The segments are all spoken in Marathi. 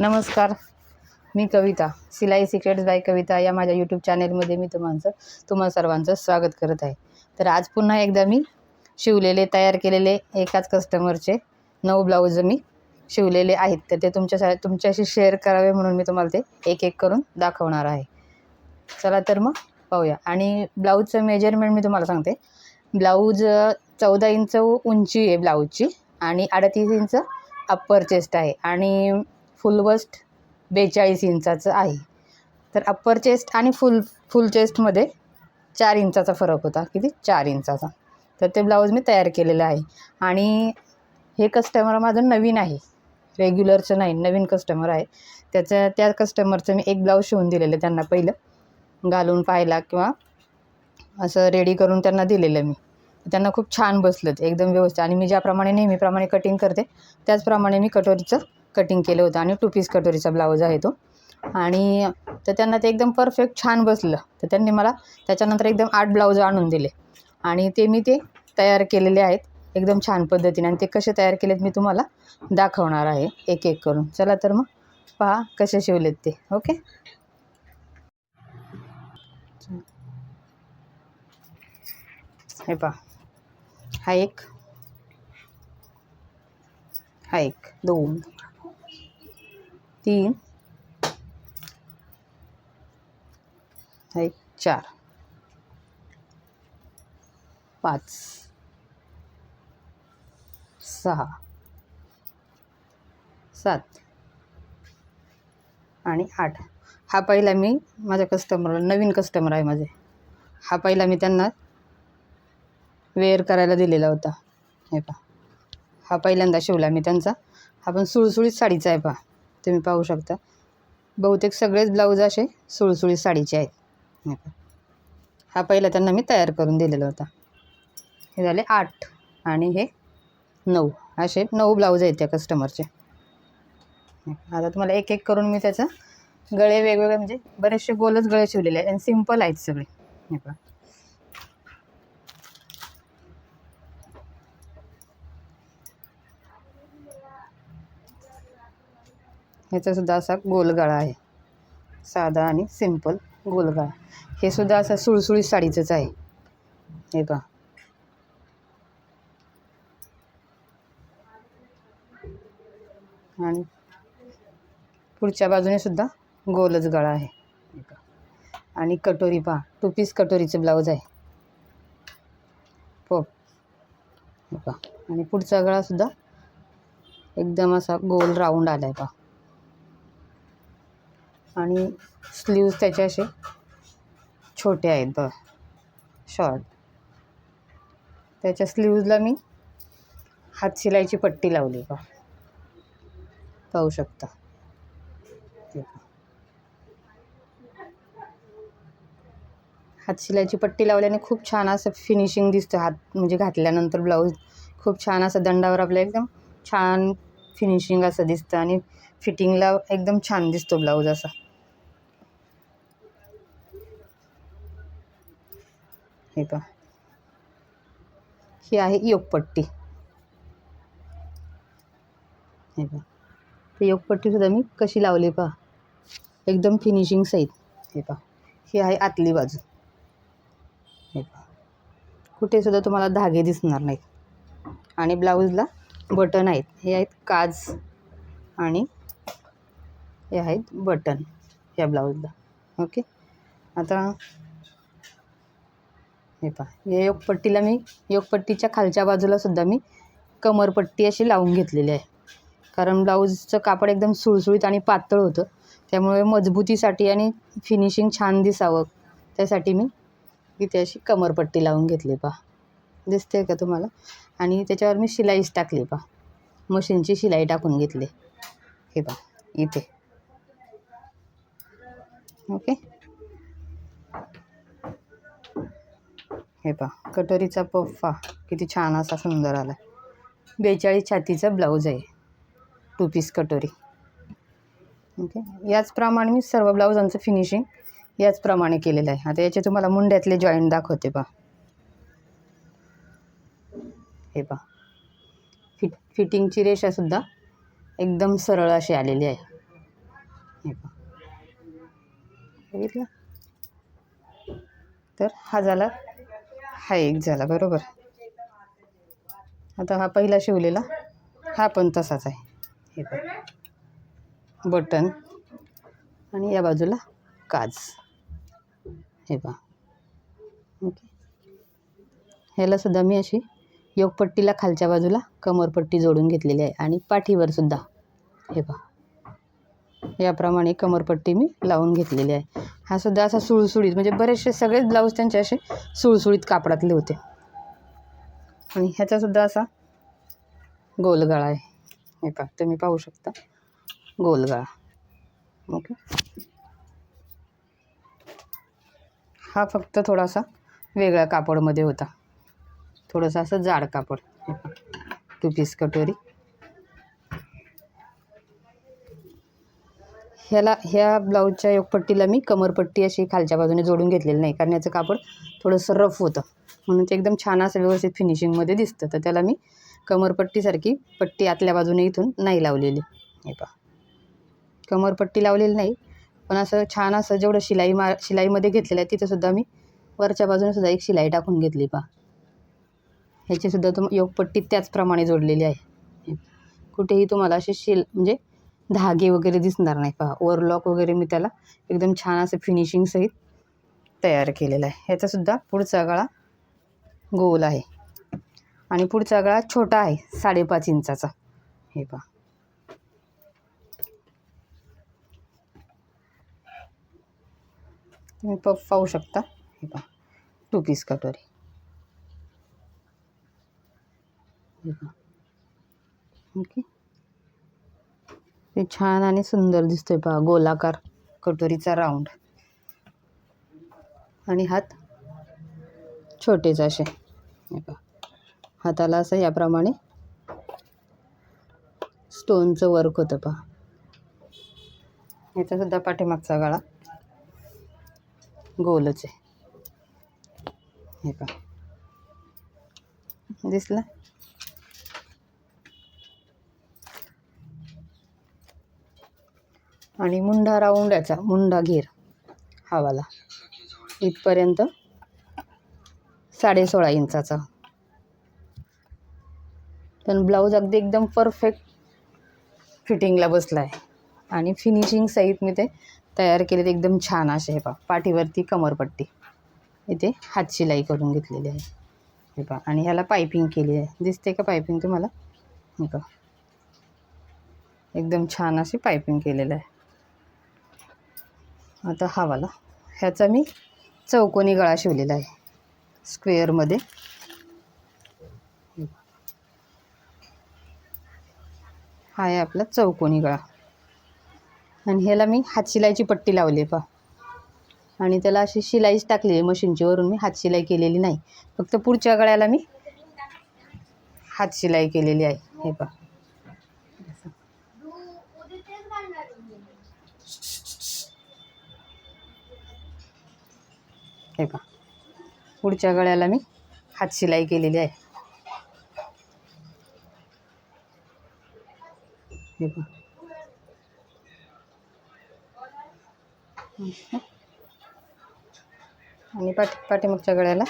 नमस्कार मी कविता सिलाई सिक्रेट्स बाय कविता या माझ्या यूट्यूब चॅनेलमध्ये मी तुम्हाचं तुम्हा सर्वांचं स्वागत करत आहे. तर आज पुन्हा एकदा मी शिवलेले तयार केलेले एकाच कस्टमरचे नऊ ब्लाऊज मी शिवलेले आहेत. तर ते तुमच्या तुमच्याशी शेअर करावे म्हणून मी तुम्हाला ते एक एक करून दाखवणार आहे. चला तर मग पाहूया. आणि ब्लाऊजचं मेजरमेंट मी तुम्हाला सांगते. ब्लाऊज चौदा इंच उंची आहे ब्लाऊजची आणि अडतीस इंच अप्पर चेस्ट आहे. आणि फुल वस्ट बेचाळीस इंचाचं आहे. तर अप्पर चेस्ट आणि फुल फुल चेस्टमध्ये चार इंचाचा फरक होता. किती? चार इंचाचा. तर ते ब्लाऊज मी तयार केलेलं आहे. आणि हे कस्टमर माझं नवीन आहे. रेग्युलरचं नाही नवीन कस्टमर आहे. त्याचं त्या कस्टमरचं मी एक ब्लाऊज शिवून दिलेलं त्यांना पहिलं. घालून पाहायला किंवा असं रेडी करून त्यांना दिलेलं मी. त्यांना खूप छान बसलं ते एकदम व्यवस्थित. आणि मी ज्याप्रमाणे नेहमीप्रमाणे कटिंग करते त्याचप्रमाणे मी कटोरीचं कटिंग केलं होतं आणि टू पीस कटोरीचा ब्लाऊज आहे तो. आणि तर त्यांना ते एकदम परफेक्ट छान बसलं. तर त्यांनी मला त्याच्यानंतर एकदम आठ ब्लाऊज आणून दिले. आणि ते मी ते तयार केलेले आहेत एकदम छान पद्धतीने. आणि ते कसे तयार केलेत मी तुम्हाला दाखवणार आहे एक एक करून. चला तर मग पहा कसे शिवलेत ते. ओके हे पहा. हा एक. हा एक. दोन. तीन एक चार पाच सहा सात आणि आठ. हा पहिला मी माझ्या कस्टमरला नवीन कस्टमर आहे माझे. हा पहिला मी त्यांना वेअर करायला दिलेला होता. हे पहा. हा पहिल्यांदा शिवला मी त्यांचा. हा पण सुळसुळीत साडीचा आहे पहा. तुम्ही पाहू शकता. बहुतेक सगळेच ब्लाऊज असे सुळसुळी साडीचे आहेत. हा पहिला त्यांना मी तयार करून दिलेला होता. हे झाले आठ आणि हे नऊ. असे नऊ ब्लाऊज आहेत त्या कस्टमरचे. आता तुम्हाला एक एक करून मी त्याचं गळे वेगवेगळे म्हणजे बरेचसे गोलच गळे शिवलेले आहेत आणि सिंपल आहेत सगळे. हे पहा. ह्याचासुद्धा असा गोलगळा आहे. साधा आणि सिंपल गोलगळा. हे सुद्धा असं सुळसुळी साडीचंच आहे. हे पहा. आणि पुढच्या बाजूने सुद्धा गोलच गळा आहे. आणि कटोरी पहा. टू पीस कटोरीचं ब्लाऊज आहे. हो पहा. आणि पुढचा गळासुद्धा एकदम असा गोल राऊंड आला आहे पहा. आणि स्लीव्ज त्याचे असे छोटे आहेत बघ शॉर्ट त्याच्या स्लीव्जला मी हात शिलाईची पट्टी लावली बघ. पाहू शकता. हात शिलाईची पट्टी लावल्याने खूप छान असं फिनिशिंग दिसतं हात म्हणजे घातल्यानंतर ब्लाऊज खूप छान असं दंडावर आपल्या एकदम छान फिनिशिंग असं दिसतं आणि फिटिंगला एकदम छान दिसतो ब्लाऊज असा. हे पहा ही आहे योगपट्टी. हे पहा ते योगपट्टीसुद्धा मी कशी लावली पहा एकदम फिनिशिंग सहित. हे पहा ही आहे आतली बाजू. हे पहा कुठेसुद्धा तुम्हाला धागे दिसणार नाहीत. आणि ब्लाऊजला बटन आहेत. हे आहेत काज आणि हे आहेत बटन या ब्लाऊजला. ओके? आता हे पहा. या योगपट्टीला मी योगपट्टीच्या खालच्या बाजूला सुद्धा मी कमरपट्टी अशी लावून घेतलेली आहे. कारण ब्लाऊजचं कापड एकदम सुळसुळीत आणि पातळ होतं. त्यामुळे मजबूतीसाठी आणि फिनिशिंग छान दिसावं. त्यासाठी मी इथे अशी कमरपट्टी लावून घेतली पहा. दिसते का तुम्हाला? आणि त्याच्यावर मी शिलाईच टाकली पहा. मशीनची शिलाई टाकून घेतली हे पहा इथे. ओके? हे पहा कटोरीचा पफ्फा किती छान असा सुंदर आला बेचाळीस छातीचा ब्लाऊज आहे. टू पीस कटोरी. ओके याचप्रमाणे मी सर्व ब्लाऊजांचं फिनिशिंग याचप्रमाणे केलेलं आहे. आता याचे तुम्हाला मुंड्यातले जॉईंट दाखवते पहा. हे पहा. फिट फिटिंगची रेषासुद्धा एकदम सरळ अशी आलेली आहे. हे पहा. बघितलं? तर हा झाला हा एक झाला बरोबर. आता हा पहिला शिवलेला हा पण तसाच आहे. हे पण बटन. आणि या बाजूला काज हे पहा ओके. ह्याला सुद्धा मी अशी योगपट्टीला खालच्या बाजूला कमरपट्टी जोडून घेतलेली आहे आणि पाठीवरसुद्धा हे पहा याप्रमाणे कमरपट्टी मी लावून घेतलेली आहे. हा सुद्धा असा सुळसुळीत म्हणजे बरेचसे सगळेच ब्लाऊज त्यांचे असे सुळसुळीत कापडातले होते. आणि ह्याचासुद्धा असा गोलगळा आहे. हे पहा तुम्ही पाहू शकता. गोलगळा. ओके. हा फक्त थोडासा वेगळ्या कापडमध्ये होता. थोडंसं असं जाड कापड. टू पीस कटोरी. ह्याला ह्या ब्लाऊजच्या योगपट्टीला मी कमरपट्टी अशी खालच्या बाजूने जोडून घेतलेली नाही. कारण याचं कापड थोडंसं रफ होतं. म्हणून ते एकदम छान असं व्यवस्थित फिनिशिंगमध्ये दिसतं. तर त्याला मी कमरपट्टीसारखी पट्टी आतल्या बाजूने इथून नाही लावलेली. हे पहा. कमरपट्टी लावलेली नाही. पण असं छान असं जेवढं शिलाई मा शिलाईमध्ये घेतलेलं आहे तिथंसुद्धा मी वरच्या बाजूने सुद्धा एक शिलाई टाकून घेतली पहा. ह्याचीसुद्धा तुम योगपट्टी त्याचप्रमाणे जोडलेली आहे. कुठेही तुम्हाला अशी शिल म्हणजे धागे वगैरे दिसणार नाही पहा ओव्हरलॉक वगैरे मी त्याला एकदम छान असं फिनिशिंगसहित तयार केलेलं आहे. ह्याचासुद्धा पुढचा गळा गोल आहे. आणि पुढचा गळा छोटा आहे साडेपाच इंचाचा. हे पहा. तुम्ही पफ पाहू शकता. हे पहा. टू पीस कटोरी हे पहा. ओके ते छान आणि सुंदर दिसतोय पहा गोलाकार कटोरीचा राऊंड आणि हात छोटेच असे. हे पहा हाताला असं याप्रमाणे स्टोनचं वर्क होतं पहा. याचासुद्धा पाठीमागचा गळा गोलच आहे. हे पहा. दिसला? आणि मुंडा राऊंड याचा मुंडा घेर हावाला. इथपर्यंत साडेसोळा इंचाचा. पण ब्लाऊज अगदी एकदम परफेक्ट फिटिंगला बसला आहे आणि फिनिशिंग सहित मी ते तयार केले एकदम छान असे हे पा पाठीवरती कमरपट्टी. इथे हात शिलाई करून घेतलेली आहे. हे पहा. आणि ह्याला पायपिंग केली आहे. दिसते का पायपिंग तुम्हाला? हे पहा. एकदम छान अशी पायपिंग केलेलं आहे. आता हा वाला ह्याचा मी चौकोनी गळा शिवलेला आहे. स्क्वेअरमध्ये हा आहे आपला चौकोनी गळा. आणि ह्याला मी हातशिलाईची पट्टी लावली आहे पहा. आणि त्याला अशी शिलाईच टाकली आहे मशीनची. वरून मी हातशिलाई केलेली नाही. फक्त पुढच्या गळ्याला मी हातशिलाई केलेली आहे. हे पहा. हे पहा. पुढच्या गळ्याला मी हातशिलाई केलेली आहे. हे पहा. आणि पाठी पाठीमागच्या गळ्याला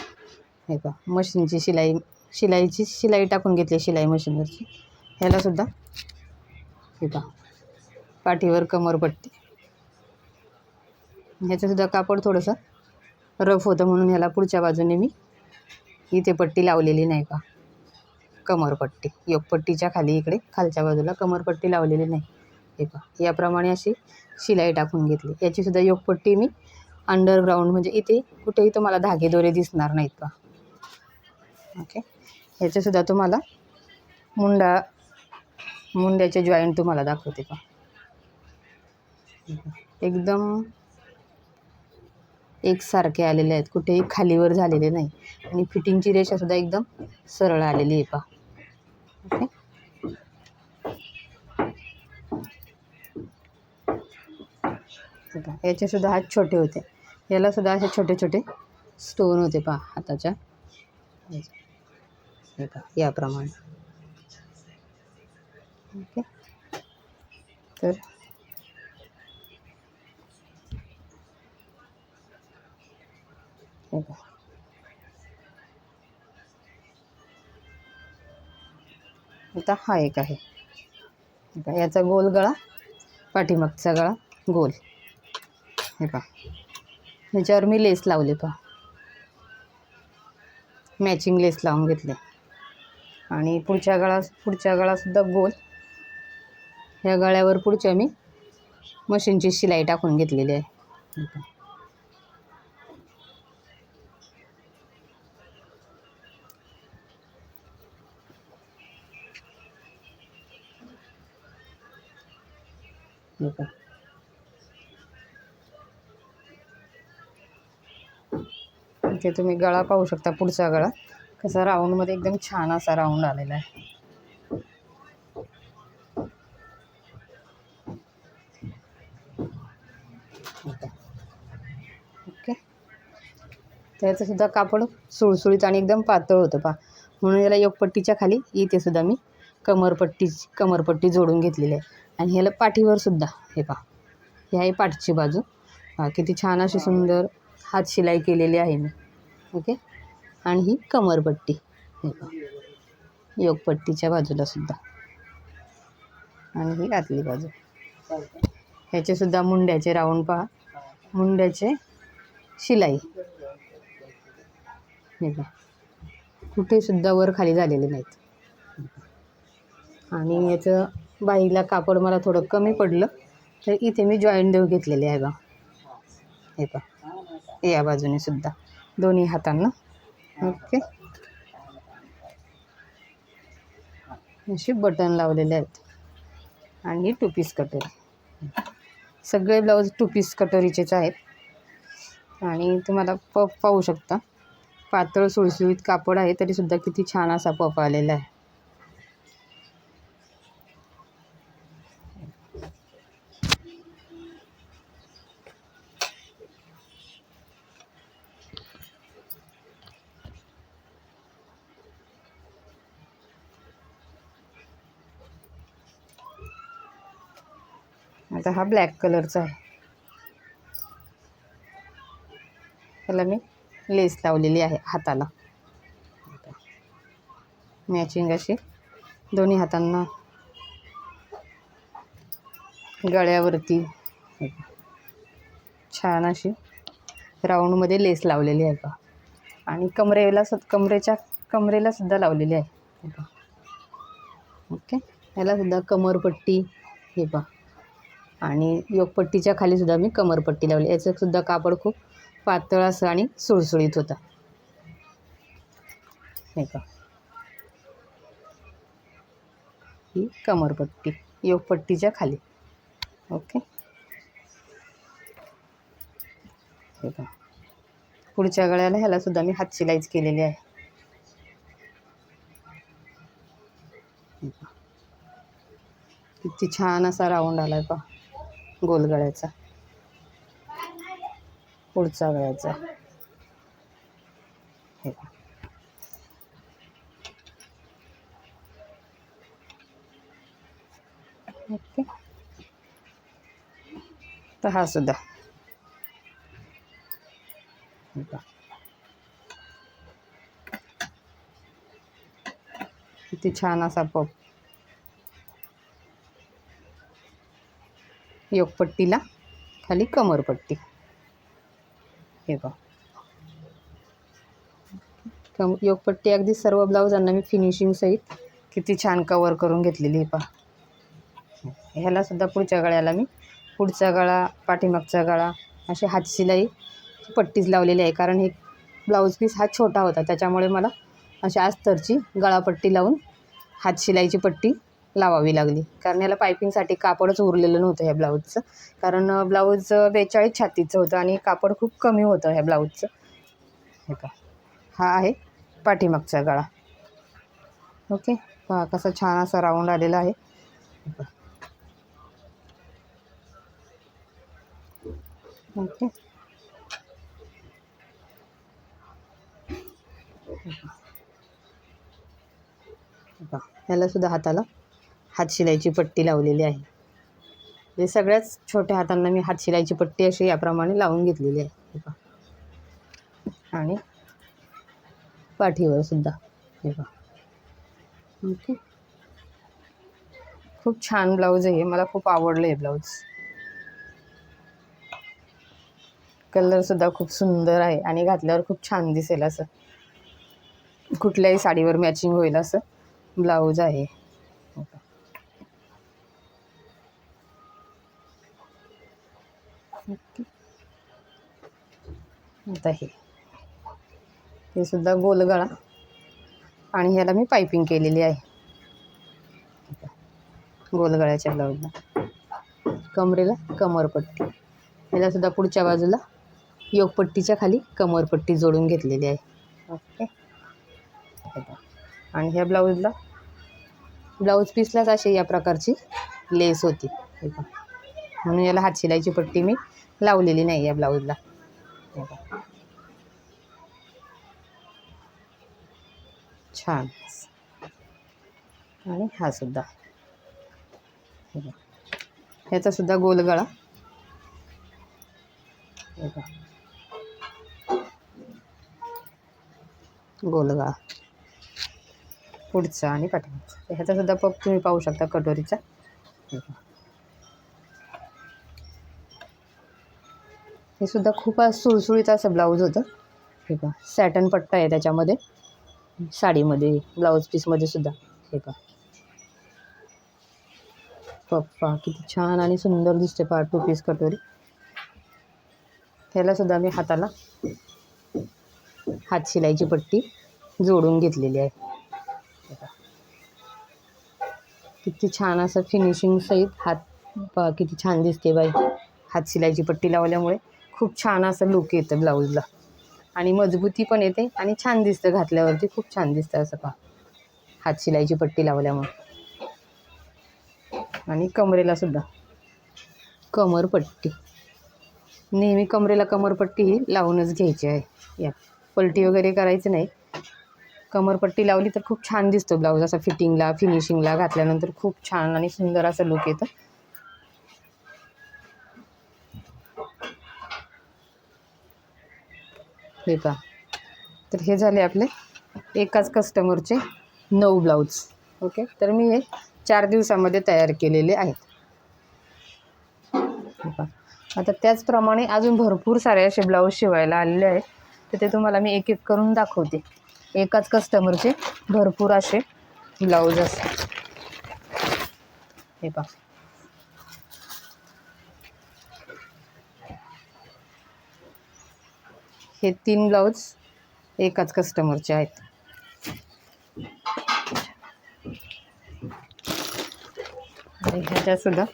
हे पहा मशीनची शिलाई शिलाईची शिलाई टाकून घेतली शिलाई मशीनवरची. ह्यालासुद्धा हे पहा पाठीवर कमरपट्टी ह्याचंसुद्धा कापड थोडंसं रफ होतं म्हणून ह्याला पुढच्या बाजूने मी इथे पट्टी लावलेली नाही का? कमरपट्टी योगपट्टीच्या खाली इकडे खालच्या बाजूला कमरपट्टी लावलेली नाही. हे पहा. याप्रमाणे अशी शिलाई टाकून घेतली. याचीसुद्धा योगपट्टी मी अंडरग्राऊंड म्हणजे इथे कुठेही तुम्हाला धागे दोरे दिसणार नाहीत पहा. ओके ह्याच्यासुद्धा तुम्हाला मुंडा मुंड्याचे जॉईंट तुम्हाला दाखवते पहा. एकदम एकसारखे आलेले आहेत. कुठेही खालीवर झालेले नाही. आणि फिटिंगची रेषासुद्धा एकदम सरळ आलेली आहे पहा. ओके. हे याचेसुद्धा हात छोटे होते. यालासुद्धा असे छोटे छोटे स्टोन होते पहा हाताच्या. हे पहा याप्रमाणे. ओके. तर हे आता हा एक आहे. हे याचा गोल गळा पाठीमागचा गळा गोल. हे पहा. ह्याच्यावर मी लेस लावले पहा. मॅचिंग लेस लावून घेतले. आणि पुढच्या गळा पुढच्या गळासुद्धा गोल. ह्या गळ्यावर पुढच्या मी मशीनची शिलाई टाकून घेतलेली आहे. हे इथे तुम्ही गळा पाहू शकता पुढचा गळा. कसा राऊंडमध्ये एकदम छान असा राऊंड आलेला आहे. ओके. त्याचं सुद्धा कापड सुळसुळीत आणि एकदम पातळ होतं पा म्हणून याला योगपट्टीच्या खाली इथे सुद्धा मी. कमरपट्टी कमरपट्टी जोडून घेतलेली आहे. आणि ह्याला पाठीवर सुद्धा हे पहा. ह्या आहे पाठची बाजू. किती छान अशी सुंदर हात शिलाई केलेली आहे मी. ओके? आणि ही कमरपट्टी. हे पहा. योगपट्टीच्या बाजूला सुद्धा. आणि ही आतली बाजू. ह्याचे सुद्धा मुंड्याचे राऊंड पहा. मुंड्याचे शिलाई. हे पहा. कुठे सुद्धा वर खाली झालेले नाहीत. आणि याचं बाईला कापड मला थोडं कमी पडलं तर इथे मी जॉईंट देऊ घेतलेले आहे बा हे पहा. या बाजूने सुद्धा. दोन्ही हातांना. ओके. अशी बटन लावलेले आहेत. आणि ही टू पीस कटोरी सगळे ब्लाऊज टू पीस कटोरीचेच आहेत. आणि तुम्हाला पफ पाहू शकता. पातळ सुळसुळीत कापड आहे तरीसुद्धा किती छान असा पफ आलेला आहे. हा ब्लॅक कलरचा आहे. त्याला मी लेस लावलेली आहे हाताला. मॅचिंग अशी दोन्ही हातांना गळ्यावरती छान अशी राऊंडमध्ये लेस लावलेली आहे का आणि कमरेला सु कमरेच्या कमरेला सुद्धा लावलेली आहे. ओके? याला सुद्धा कमरपट्टी हे पा आणि योगपट्टीच्या खालीसुद्धा मी कमरपट्टी लावली. याचंसुद्धा कापड खूप पातळ असं आणि सुळसुळीत होता. हे का ही कमरपट्टी योगपट्टीच्या खाली. ओके? हे का पुढच्या गळ्याला ह्याला सुद्धा मी हात शिलाईच केलेली आहे. किती छान असा राऊंड आलाय पहा. गोल गळ्याचा पुढचा गळ्याचा. हे ओके. तर हा सुद्धा. किती छान असा पप योगपट्टीला खाली कमरपट्टी. हे बघ. कम योगपट्टी अगदी सर्व ब्लाऊजांना मी फिनिशिंग सहित किती छान कवर करून घेतलेली आहे पहा. ह्याला सुद्धा पुढच्या गळ्याला मी पुढचा गळा पाठीमागचा गळा असे हातशिलाई पट्टीच लावलेली आहे. कारण हे ब्लाऊज पीस हा छोटा होता त्याच्यामुळे मला अशा अस्तरची गळापट्टी लावून हातशिलाईची पट्टी लावावी लागली. कारण याला पायपिंगसाठी कापडच उरलेलं नव्हतं ह्या ब्लाऊजचं. कारण ब्लाऊज बेचाळीस छातीचं होतं आणि कापड खूप कमी होतं ह्या ब्लाऊजचं. हे का हा आहे पाठीमागचा गळा. ओके? पहा कसा छान असा राऊंड आलेला आहे. ओके? हे ह्याला सुद्धा हाताला हातशिलाईची पट्टी लावलेली आहे. हे सगळ्याच छोट्या हातांना मी हातशिलाईची पट्टी अशी याप्रमाणे लावून घेतलेली आहे. आणि पाठीवर सुद्धा. हे पहा. ओके. खूप छान ब्लाऊज आहे. मला खूप आवडलं आहे ब्लाऊज कलरसुद्धा खूप सुंदर आहे आणि घातल्यावर खूप छान दिसेल असं. कुठल्याही साडीवर मॅचिंग होईल असं ब्लाऊज आहे. आता हे. हे सुद्धा गोलगळा. आणि ह्याला मी पायपिंग केलेली आहे. गोलगळ्याच्या ब्लाऊजला. कमरेला कमरपट्टी. ह्याला सुद्धा पुढच्या बाजूला योगपट्टीच्या खाली कमरपट्टी जोडून घेतलेली आहे. ओके. आणि ह्या ब्लाऊजला ब्लाऊज पीसलाच अशी या प्रकारची लेस होती. म्हणून याला हातशिलाईची पट्टी मी लावलेली नाही या ब्लाऊजला. छान. आणि हा सुद्धा. ह्याचा सुद्धा गोल गळा. हे गोल गळा. पुढचा आणि पाठीमागचा. ह्याचा सुद्धा पप तुम्ही पाहू शकता कटोरीचा. हे सुद्धा खूप असं सुळसुळीत असं ब्लाऊज होतं. हे पहा सॅटन पट्टा आहे त्याच्यामध्ये. साडीमध्ये ब्लाऊज पीसमध्ये सुद्धा. हे पहा. पप्पा किती छान आणि सुंदर दिसते पहा टू पीस कटोरी. त्याला सुद्धा मी हाताला हात शिलाईची पट्टी जोडून घेतलेली आहे. किती छान असं फिनिशिंग सहित हात किती छान दिसते बाई. हात शिलाईची पट्टी लावल्यामुळे. खूप छान असं लुक येतं ब्लाऊजला आणि मजबूती पण येते आणि छान दिसतं घातल्यावरती खूप छान दिसतं असं पहा. हात शिलाईची पट्टी लावल्यामुळे. आणि कमरेला सुद्धा. कमरपट्टी नेहमी कमरेला कमरपट्टी ही लावूनच घ्यायची आहे. या पलटी वगैरे करायची नाही. कमरपट्टी लावली तर खूप छान दिसतो ब्लाऊज असा फिटिंगला फिनिशिंगला घातल्यानंतर खूप छान आणि सुंदर असं लुक येतं. हे पहा तर हे झाले आपले एकाच कस्टमरचे नऊ ब्लाऊज ओके तर मी हे चार दिवसामध्ये तयार केलेले आहेत. आता त्याचप्रमाणे अजून भरपूर सारे असे ब्लाऊज शिवायला आलेले आहेत. तर ते तुम्हाला मी एक एक करून दाखवते. एकाच कस्टमरचे भरपूर असे ब्लाऊज असतात. हे पहा. हे तीन ब्लाऊज एकाच कस्टमरचे आहेत. ह्याच्यासुद्धा सुद्धा.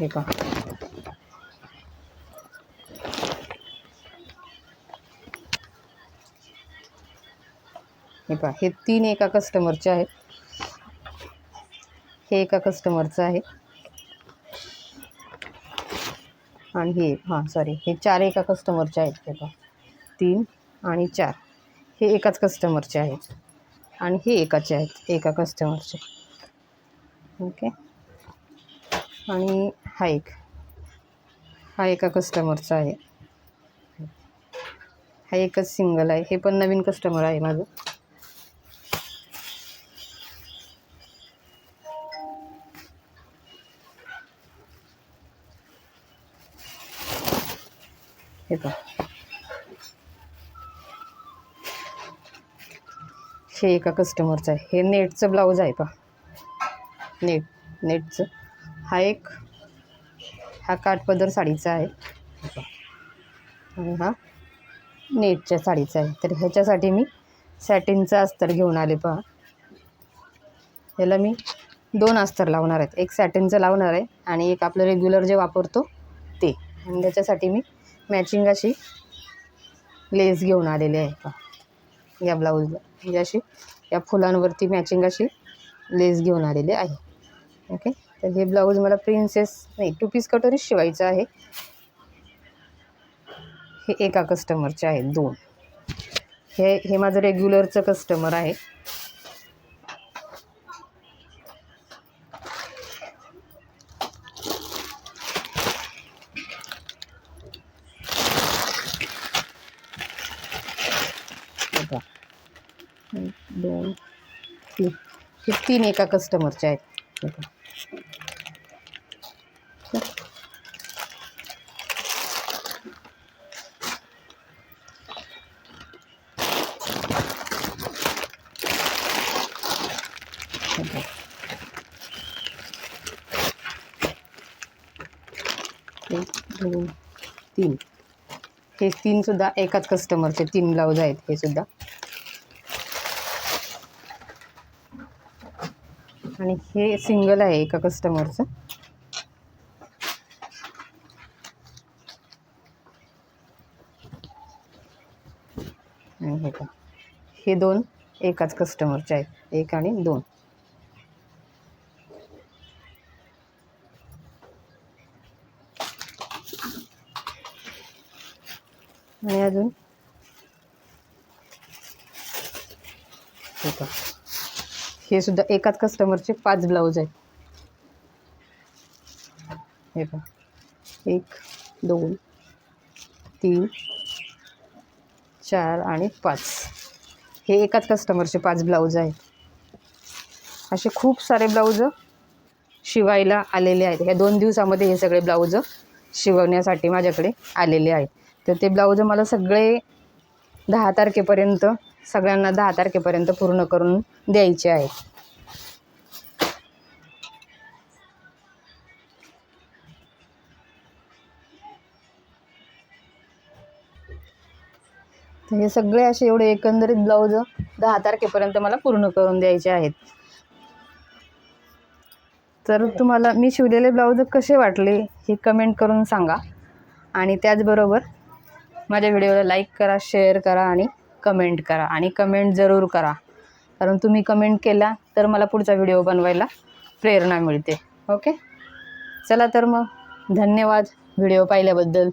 हे पहा. हे पहा हे तीन एका कस्टमरचे आहेत. हे एका कस्टमरचं आहे. आणि हे हां सॉरी हे चार एका कस्टमरचे आहेत हे बघा. तीन आणि चार. हे एकाच कस्टमरचे आहेत. आणि हे एकाचे आहेत एका कस्टमरचे ओके? आणि हा एक. हा एका कस्टमरचा आहे. हा एकच सिंगल आहे. हे पण नवीन कस्टमर आहे माझं. हे पहा हे एका कस्टमरचं आहे. हे नेटचं ब्लाऊज आहे पहा नेट नेटचं हा एक हा काठपदर साडीचा आहे. आणि हा नेटच्या साडीचा आहे. तर ह्याच्यासाठी मी सॅटिनचं अस्तर घेऊन आले पहा. ह्याला मी दोन अस्तर लावणार आहेत. एक सॅटिनचं लावणार आहे आणि एक आपलं रेग्युलर जे वापरतो ते. आणि त्याच्यासाठी मी मॅचिंग अशी. लेस घेऊन आलेली आहे या ब्लाऊजला म्हणजे अशी या फुलांवरती मॅचिंग अशी लेस घेऊन आलेली आहे. ओके तर हे ब्लाऊज मला प्रिन्सेस नाही टू पीस कटोरीच शिवायचं आहे. हे एका कस्टमरचे आहेत दोन. हे हे माझं रेग्युलरचं कस्टमर आहे एक दोन तीन हे तीन एका कस्टमरच्या आहेत. तीन. हे तीन सुद्धा एकाच कस्टमरचे तीन ब्लाऊज आहेत हे सुद्धा. आणि हे सिंगल आहे एका कस्टमरचं आणि हे का हे दोन एकाच कस्टमरचे आहेत. एक आणि दोन. आणि अजून ठीक का हे सुद्धा एकाच कस्टमरचे पाच ब्लाऊज आहेत. हे बघा एक दोन तीन चार आणि पाच. हे एकाच कस्टमरचे पाच ब्लाऊज आहेत. असे खूप सारे ब्लाऊज शिवायला आलेले आहेत. ह्या दोन दिवसामध्ये हे सगळे ब्लाऊज शिवण्यासाठी माझ्याकडे आलेले आहेत. तर ते ब्लाऊज मला सगळे दहा तारखेपर्यंत सगळ्यांना दहा तारखेपर्यंत पूर्ण करून द्यायचे आहेत हे सगळे असे एवढे एकंदरीत ब्लाऊज दहा तारखेपर्यंत मला पूर्ण करून द्यायचे आहेत. तर तुम्हाला मी शिवलेले ब्लाऊज कसे वाटले हे कमेंट करून सांगा. आणि त्याचबरोबर माझ्या व्हिडिओला लाईक करा शेअर करा आणि कमेंट करा आणि कमेंट जरूर करा. कारण तुम्ही कमेंट केला तर मला पुढचा व्हिडिओ बनवायला प्रेरणा मिळते. ओके? चला तर मग. धन्यवाद. व्हिडिओ पाहिल्याबद्दल.